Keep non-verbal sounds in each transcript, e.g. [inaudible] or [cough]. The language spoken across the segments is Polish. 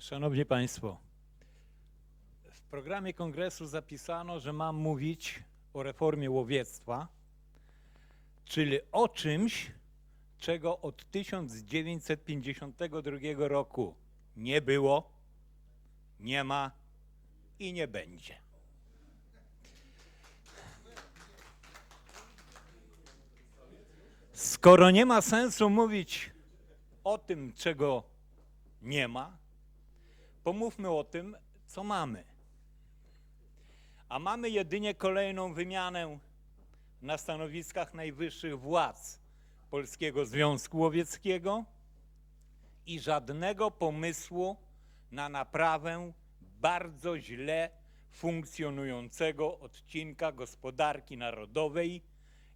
Szanowni Państwo, w programie kongresu zapisano, że mam mówić o reformie łowiectwa, czyli o czymś, czego od 1952 roku nie było, nie ma i nie będzie. Skoro nie ma sensu mówić o tym, czego nie ma, pomówmy o tym, co mamy. A mamy jedynie kolejną wymianę na stanowiskach najwyższych władz Polskiego Związku Łowieckiego i żadnego pomysłu na naprawę bardzo źle funkcjonującego odcinka gospodarki narodowej,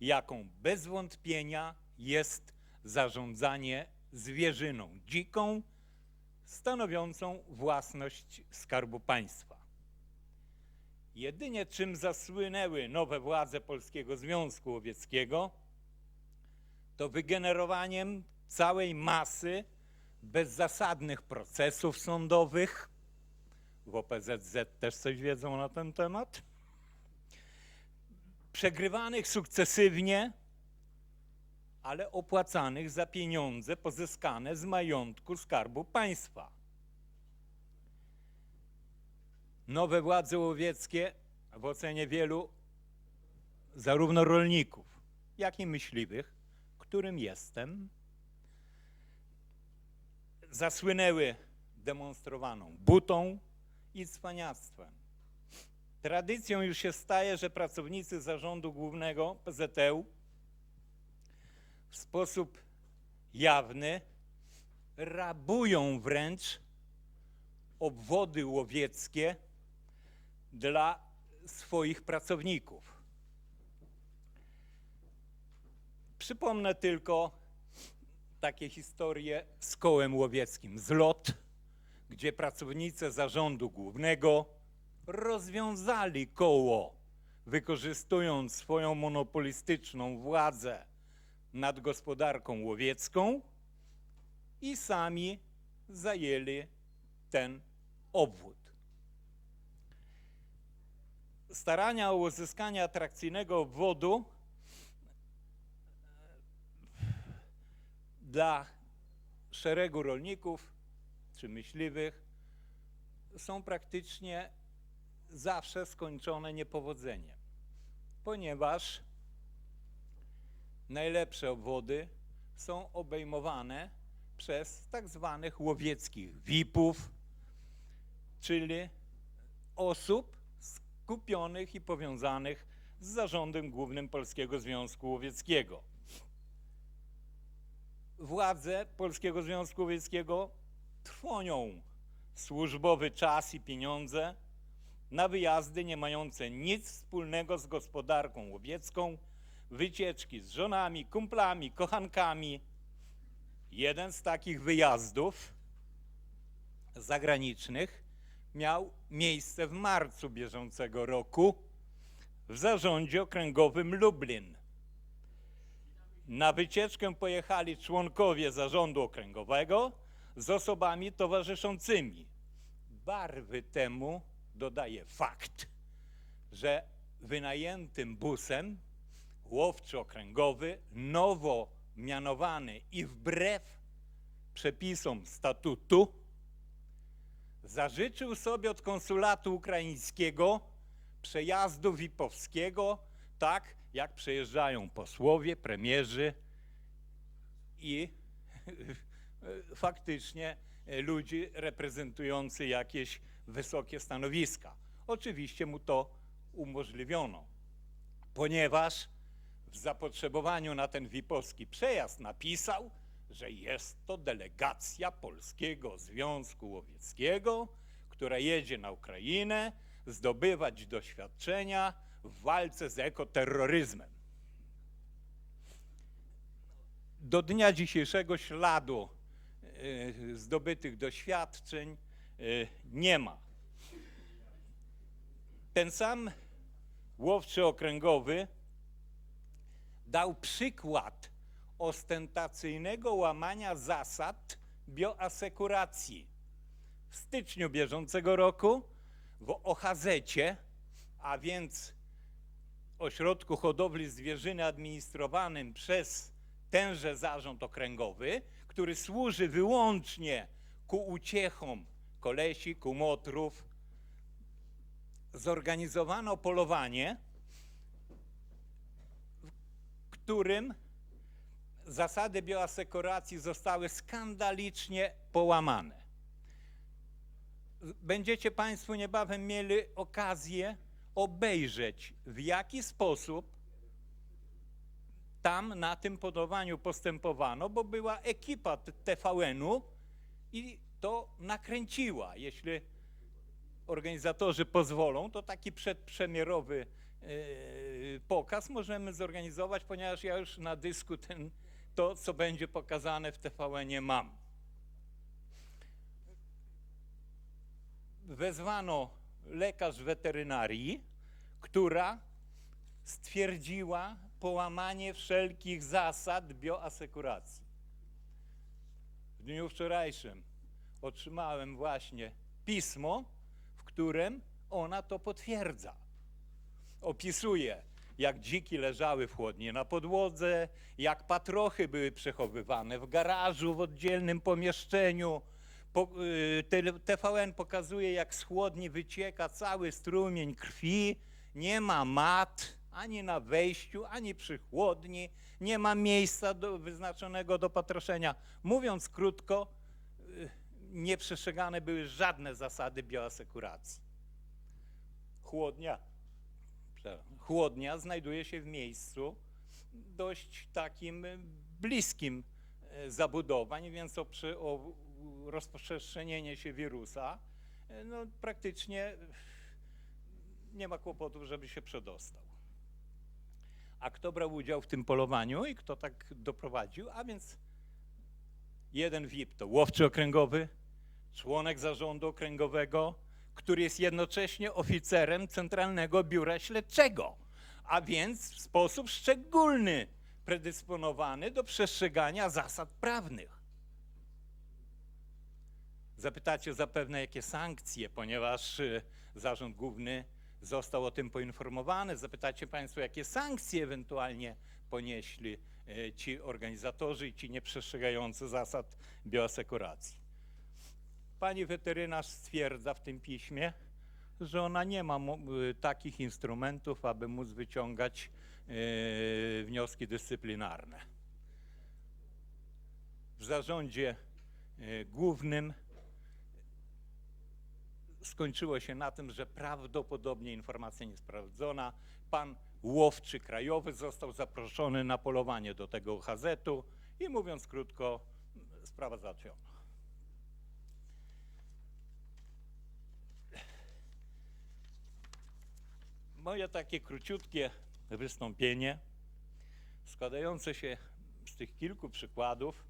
jaką bez wątpienia jest zarządzanie zwierzyną dziką, stanowiącą własność Skarbu Państwa. Jedynie czym zasłynęły nowe władze Polskiego Związku Łowieckiego, to wygenerowaniem całej masy bezzasadnych procesów sądowych. W OPZZ też coś wiedzą na ten temat. Przegrywanych sukcesywnie, ale opłacanych za pieniądze pozyskane z majątku Skarbu Państwa. Nowe władze łowieckie w ocenie wielu zarówno rolników, jak i myśliwych, którym jestem, zasłynęły demonstrowaną butą i cwaniactwem. Tradycją już się staje, że pracownicy zarządu głównego PZU w sposób jawny rabują wręcz obwody łowieckie dla swoich pracowników. Przypomnę tylko takie historie z kołem łowieckim. Zlot, gdzie pracownicy zarządu głównego rozwiązali koło, wykorzystując swoją monopolistyczną władzę nad gospodarką łowiecką i sami zajęli ten obwód. Starania o uzyskanie atrakcyjnego obwodu dla szeregu rolników czy myśliwych są praktycznie zawsze skończone niepowodzeniem, ponieważ najlepsze obwody są obejmowane przez tak zwanych łowieckich VIP-ów, czyli osób skupionych i powiązanych z zarządem głównym Polskiego Związku Łowieckiego. Władze Polskiego Związku Łowieckiego trwonią służbowy czas i pieniądze na wyjazdy nie mające nic wspólnego z gospodarką łowiecką, wycieczki z żonami, kumplami, kochankami. Jeden z takich wyjazdów zagranicznych miał miejsce w marcu bieżącego roku w zarządzie okręgowym Lublin. Na wycieczkę pojechali członkowie zarządu okręgowego z osobami towarzyszącymi. Barwy temu dodaje fakt, że wynajętym busem łowczy okręgowy, nowo mianowany i wbrew przepisom statutu, zażyczył sobie od konsulatu ukraińskiego przejazdu VIP-owskiego, tak jak przejeżdżają posłowie, premierzy i [laughs] faktycznie ludzi reprezentujący jakieś wysokie stanowiska. Oczywiście mu to umożliwiono, ponieważ w zapotrzebowaniu na ten VIP-owski przejazd napisał, że jest to delegacja Polskiego Związku Łowieckiego, która jedzie na Ukrainę zdobywać doświadczenia w walce z ekoterroryzmem. Do dnia dzisiejszego śladu e, zdobytych doświadczeń e, nie ma. Ten sam łowczy okręgowy dał przykład ostentacyjnego łamania zasad bioasekuracji. w styczniu bieżącego roku w OHZ-cie, a więc ośrodku hodowli zwierzyny administrowanym przez tenże zarząd okręgowy, który służy wyłącznie ku uciechom kolesi, kumotrów, zorganizowano polowanie, którym zasady bioasekuracji zostały skandalicznie połamane. Będziecie Państwo niebawem mieli okazję obejrzeć, w jaki sposób tam na tym polowaniu postępowano, bo była ekipa TVN-u i to nakręciła. Jeśli organizatorzy pozwolą, to taki przedpremierowy pokaz możemy zorganizować, ponieważ ja już na dysku ten, to, co będzie pokazane w TVN-ie mam. Wezwano lekarz weterynarii, która stwierdziła połamanie wszelkich zasad bioasekuracji. W dniu wczorajszym otrzymałem właśnie pismo, w którym ona to potwierdza. Opisuje, jak dziki leżały w chłodni na podłodze, jak patrochy były przechowywane w garażu w oddzielnym pomieszczeniu. Po, y, TVN pokazuje, jak z chłodni wycieka cały strumień krwi, nie ma mat ani na wejściu, ani przy chłodni, nie ma miejsca do, wyznaczonego do patroszenia. Mówiąc krótko, y, nie przestrzegane były żadne zasady bioasekuracji. Chłodnia, chłodnia znajduje się w miejscu dość takim y, bliskim y, zabudowań, więc o, przy, o rozprzestrzenienie się wirusa y, no, praktycznie nie ma kłopotów, żeby się przedostał. A kto brał udział w tym polowaniu i kto tak doprowadził? A więc jeden VIP to łowczy okręgowy, członek zarządu okręgowego, który jest jednocześnie oficerem Centralnego Biura Śledczego, a więc w sposób szczególny predysponowany do przestrzegania zasad prawnych. Zapytacie zapewne, jakie sankcje, ponieważ y, Zarząd Główny został o tym poinformowany. Zapytacie Państwo, jakie sankcje ewentualnie ponieśli y, ci organizatorzy i ci nieprzestrzegający zasad bioasekuracji. Pani weterynarz stwierdza w tym piśmie, że ona nie ma y, takich instrumentów, aby móc wyciągać y, wnioski dyscyplinarne. W zarządzie y, głównym skończyło się na tym, że prawdopodobnie informacja niesprawdzona. Pan łowczy krajowy został zaproszony na polowanie do tego OHZ-u i mówiąc krótko, sprawa załatwiona. Moje takie króciutkie wystąpienie, składające się z tych kilku przykładów,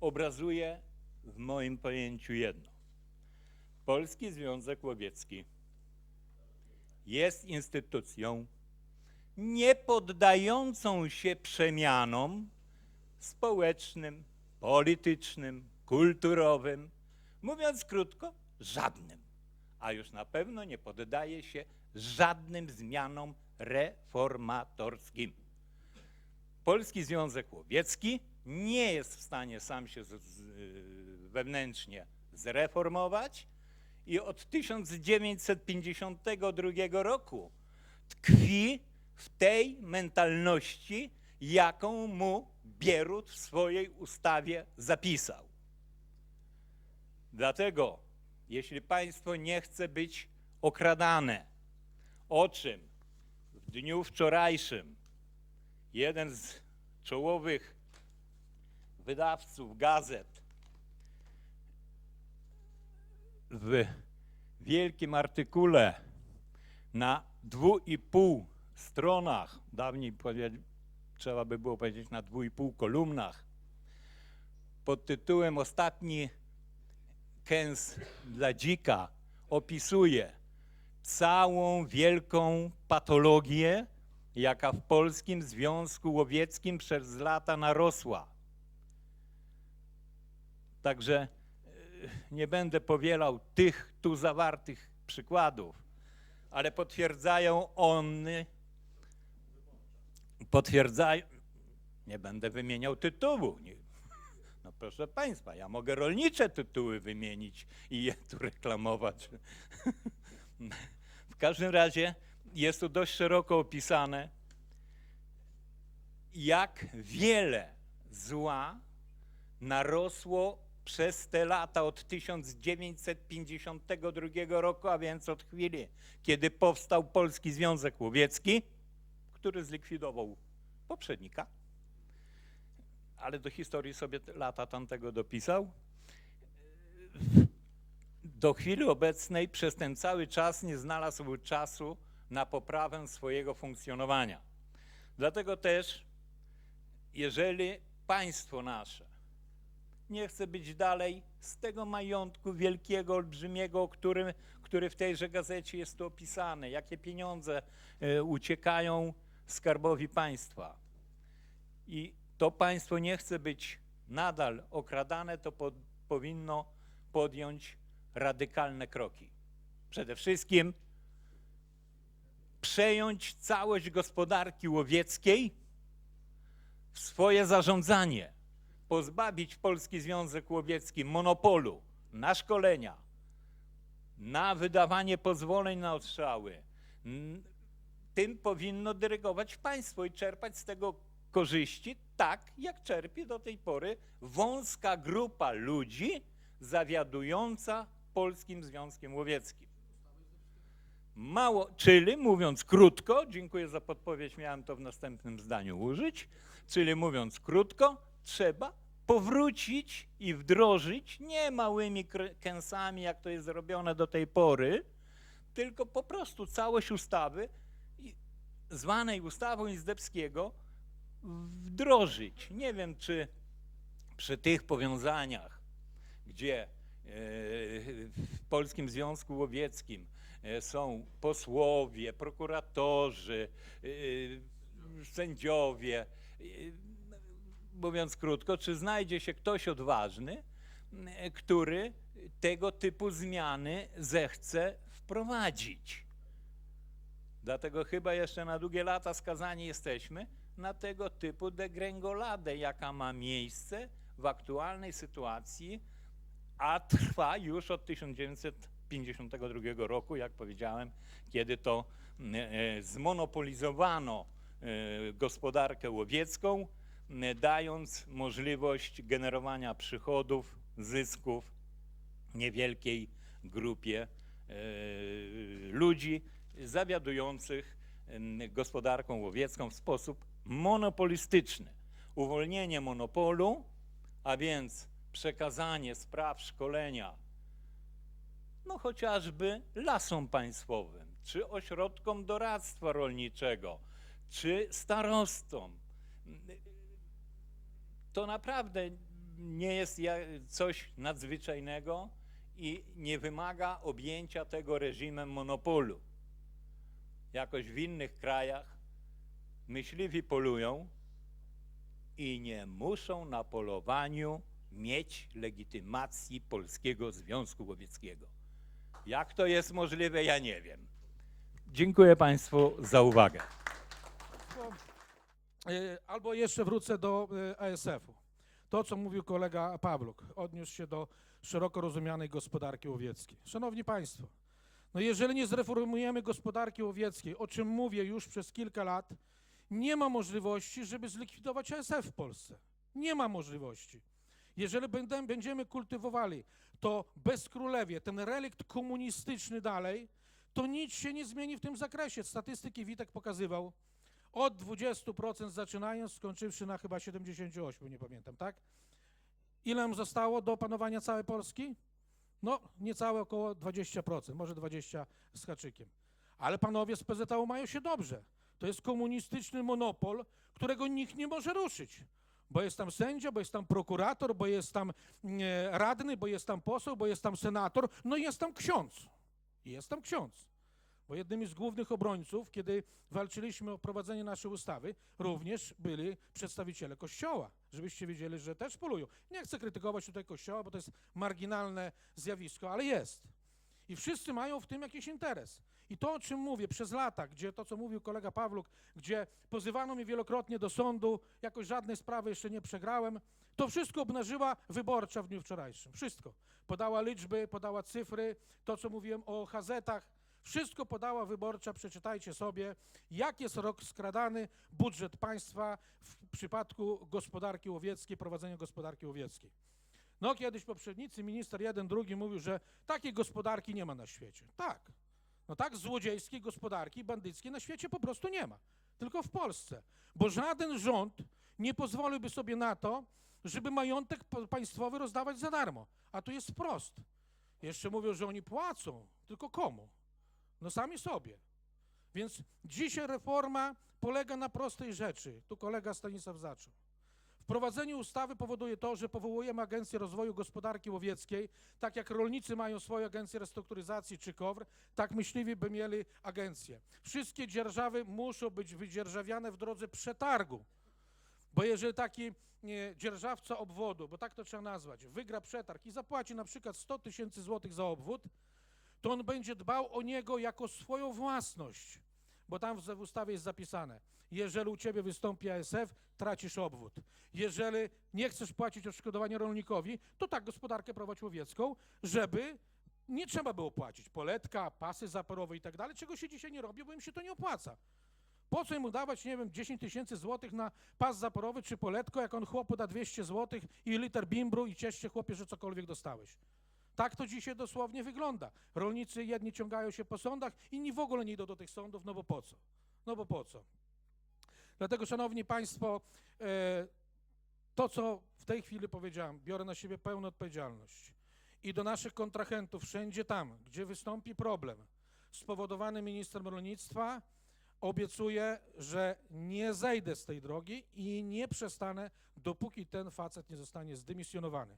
obrazuje w moim pojęciu jedno. Polski Związek Łowiecki jest instytucją nie poddającą się przemianom społecznym, politycznym, kulturowym, mówiąc krótko, żadnym, a już na pewno nie poddaje się żadnym zmianom reformatorskim. Polski Związek Łowiecki nie jest w stanie sam się z, z, wewnętrznie zreformować i od 1952 roku tkwi w tej mentalności, jaką mu Bierut w swojej ustawie zapisał. Dlatego, jeśli państwo nie chce być okradane, o czym? W dniu wczorajszym jeden z czołowych wydawców gazet w wielkim artykule na dwu i pół stronach, dawniej trzeba by było powiedzieć na dwu i pół kolumnach, pod tytułem Ostatni kęs dla dzika opisuje całą wielką patologię, jaka w Polskim Związku Łowieckim przez lata narosła. Także nie będę powielał tych tu zawartych przykładów, ale potwierdzają one, potwierdzają, nie będę wymieniał tytułu. No proszę Państwa, ja mogę rolnicze tytuły wymienić i je tu reklamować. [laughs] W każdym razie jest tu dość szeroko opisane, jak wiele zła narosło przez te lata od 1952 roku, a więc od chwili, kiedy powstał Polski Związek Łowiecki, który zlikwidował poprzednika, ale do historii sobie lata tamtego dopisał. Do chwili obecnej przez ten cały czas nie znalazł czasu na poprawę swojego funkcjonowania. Dlatego też, jeżeli państwo nasze nie chce być dalej z tego majątku wielkiego, olbrzymiego, którym, który w tejże gazecie jest tu opisany, jakie pieniądze e, uciekają skarbowi państwa. I to państwo nie chce być nadal okradane, to po, powinno podjąć radykalne kroki. Przede wszystkim przejąć całość gospodarki łowieckiej w swoje zarządzanie, pozbawić Polski Związek Łowiecki monopolu na szkolenia, na wydawanie pozwoleń na ostrzały. N- Tym powinno dyrygować państwo i czerpać z tego korzyści, tak jak czerpie do tej pory wąska grupa ludzi zawiadująca Polskim Związkiem Łowieckim. Mało, czyli mówiąc krótko, dziękuję za podpowiedź, miałem to w następnym zdaniu użyć, czyli mówiąc krótko, trzeba powrócić i wdrożyć nie małymi kęsami, jak to jest zrobione do tej pory, tylko po prostu całość ustawy, zwanej ustawą Izdebskiego, wdrożyć. Nie wiem, czy przy tych powiązaniach, gdzie w Polskim Związku Łowieckim e, są posłowie, prokuratorzy, e, sędziowie, e, mówiąc krótko, czy znajdzie się ktoś odważny, który tego typu zmiany zechce wprowadzić. Dlatego chyba jeszcze na długie lata skazani jesteśmy na tego typu degrengoladę, jaka ma miejsce w aktualnej sytuacji, a trwa już od 1952 roku, jak powiedziałem, kiedy to m, e, zmonopolizowano e, gospodarkę łowiecką, m, dając możliwość generowania przychodów, zysków niewielkiej grupie e, ludzi zawiadujących em, gospodarką łowiecką w sposób monopolistyczny. Uwolnienie monopolu, a więc przekazanie spraw szkolenia, no chociażby lasom państwowym, czy ośrodkom doradztwa rolniczego, czy starostom. To naprawdę nie jest coś nadzwyczajnego i nie wymaga objęcia tego reżimem monopolu. Jakoś w innych krajach myśliwi polują i nie muszą na polowaniu mieć legitymacji Polskiego Związku Łowieckiego. Jak to jest możliwe, ja nie wiem. Dziękuję Państwu za uwagę. E, Albo jeszcze wrócę do e, ASF-u. To, co mówił kolega Pawluk, odniósł się do szeroko rozumianej gospodarki łowieckiej. Szanowni Państwo, no jeżeli nie zreformujemy gospodarki łowieckiej, o czym mówię już przez kilka lat, nie ma możliwości, żeby zlikwidować ASF w Polsce. Nie ma możliwości. Jeżeli będziemy kultywowali to bezkrólewie, ten relikt komunistyczny dalej, to nic się nie zmieni w tym zakresie. Statystyki Witek pokazywał, od 20% zaczynając, skończywszy na chyba 78, nie pamiętam, tak? Ile zostało do opanowania całej Polski? No, niecałe około 20%, może 20 z haczykiem. Ale panowie z PZU mają się dobrze. To jest komunistyczny monopol, którego nikt nie może ruszyć. Bo jest tam sędzia, bo jest tam prokurator, bo jest tam e, radny, bo jest tam poseł, bo jest tam senator, no i jest tam ksiądz. Jest tam ksiądz. Bo jednymi z głównych obrońców, kiedy walczyliśmy o prowadzenie naszej ustawy, również byli przedstawiciele Kościoła, żebyście wiedzieli, że też polują. Nie chcę krytykować tutaj Kościoła, bo to jest marginalne zjawisko, ale jest. I wszyscy mają w tym jakiś interes. I to, o czym mówię przez lata, gdzie to, co mówił kolega Pawluk, gdzie pozywano mnie wielokrotnie do sądu, jakoś żadnej sprawy jeszcze nie przegrałem, to wszystko obnażyła wyborcza w dniu wczorajszym. Wszystko. Podała liczby, podała cyfry, to, co mówiłem o hazetach, wszystko podała wyborcza, przeczytajcie sobie, jak jest rok skradany budżet państwa w przypadku gospodarki łowieckiej, prowadzenia gospodarki łowieckiej. No kiedyś poprzednicy, minister jeden, drugi mówił, że takiej gospodarki nie ma na świecie. Tak. No tak złodziejskiej gospodarki, bandyckiej na świecie po prostu nie ma. Tylko w Polsce. Bo żaden rząd nie pozwoliłby sobie na to, żeby majątek państwowy rozdawać za darmo. A tu jest wprost. Jeszcze mówią, że oni płacą. Tylko komu? No sami sobie. Więc dzisiaj reforma polega na prostej rzeczy. Tu kolega Stanisław zaczął. Wprowadzenie ustawy powoduje to, że powołujemy Agencję Rozwoju Gospodarki Łowieckiej, tak jak rolnicy mają swoje agencje restrukturyzacji czy KOWR, tak myśliwi by mieli agencje. Wszystkie dzierżawy muszą być wydzierżawiane w drodze przetargu. Bo jeżeli taki nie, dzierżawca obwodu, bo tak to trzeba nazwać, wygra przetarg i zapłaci na przykład 100 tysięcy złotych za obwód, to on będzie dbał o niego jako swoją własność. Bo tam w ustawie jest zapisane, jeżeli u ciebie wystąpi ASF, tracisz obwód. Jeżeli nie chcesz płacić odszkodowania rolnikowi, to tak gospodarkę prowadź łowiecką, żeby nie trzeba było płacić. Poletka, pasy zaporowe i tak dalej, czego się dzisiaj nie robi, bo im się to nie opłaca. Po co mu dawać, nie wiem, 10 tysięcy złotych na pas zaporowy czy poletko, jak on chłopu da 200 złotych i liter bimbru i ciesz się chłopie, że cokolwiek dostałeś. Tak to dzisiaj dosłownie wygląda. Rolnicy jedni ciągają się po sądach, inni w ogóle nie idą do tych sądów, no bo po co? No bo po co? Dlatego, szanowni państwo, e, to, co w tej chwili powiedziałem, biorę na siebie pełną odpowiedzialność. I do naszych kontrahentów, wszędzie tam, gdzie wystąpi problem spowodowany ministrem rolnictwa, obiecuję, że nie zejdę z tej drogi i nie przestanę, dopóki ten facet nie zostanie zdymisjonowany.